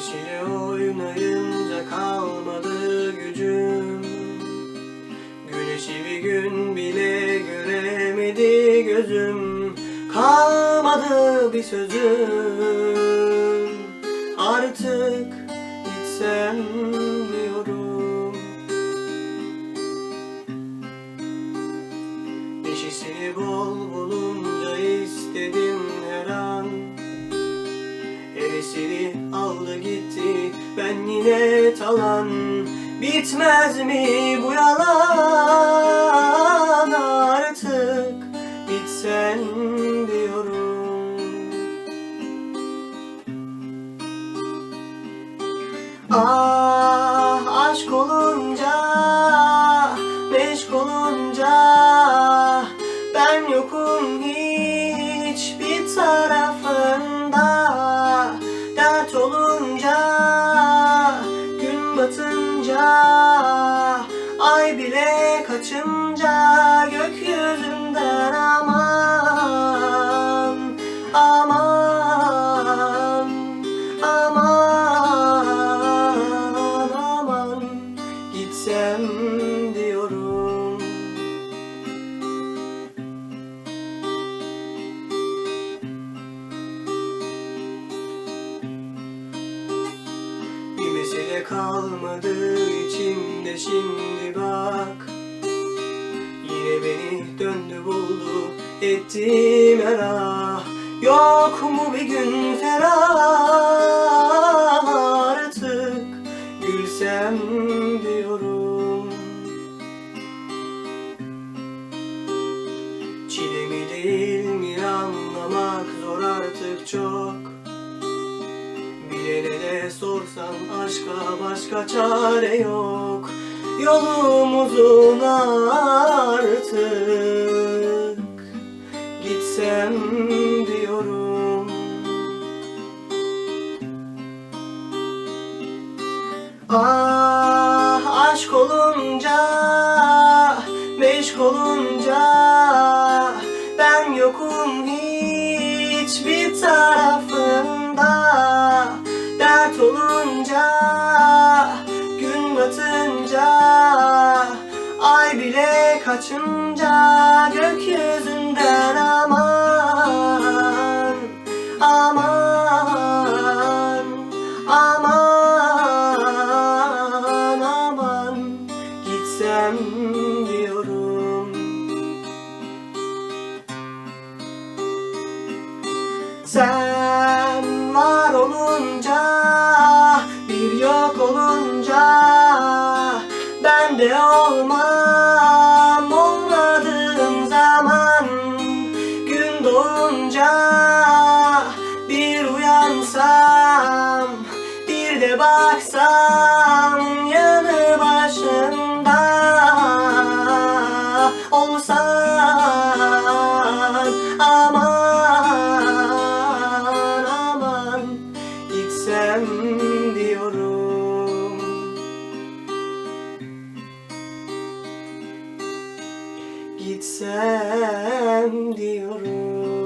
Güneşiyle oynayınca kalmadı gücüm. Güneşi bir gün bile göremedi gözüm. Kalmadı bir sözüm. Artık gitsem yine talan Bitmez mi bu yalan batınca ay bile kaçınca gökyüzünden aman Kalmadı içimde şimdi bak. Yine beni döndü buldu etti merak Yok mu bir gün ferah artık? Gülsem diyorum. Çile mi değil mi anlamak zor artık çok de sorsan aşka başka çare yok. Yolum uzun artık. Gitsem diyorum. Ah aşk olunca Meşk olunca Ben yokum kaçınca Gökyüzünden aman Aman Aman aman Gitsem diyorum. Sen var olunca Bir yok olunca Ben de olmam baksam yanı başımda olsan aman aman gitsem diyorum. Gitsem diyorum.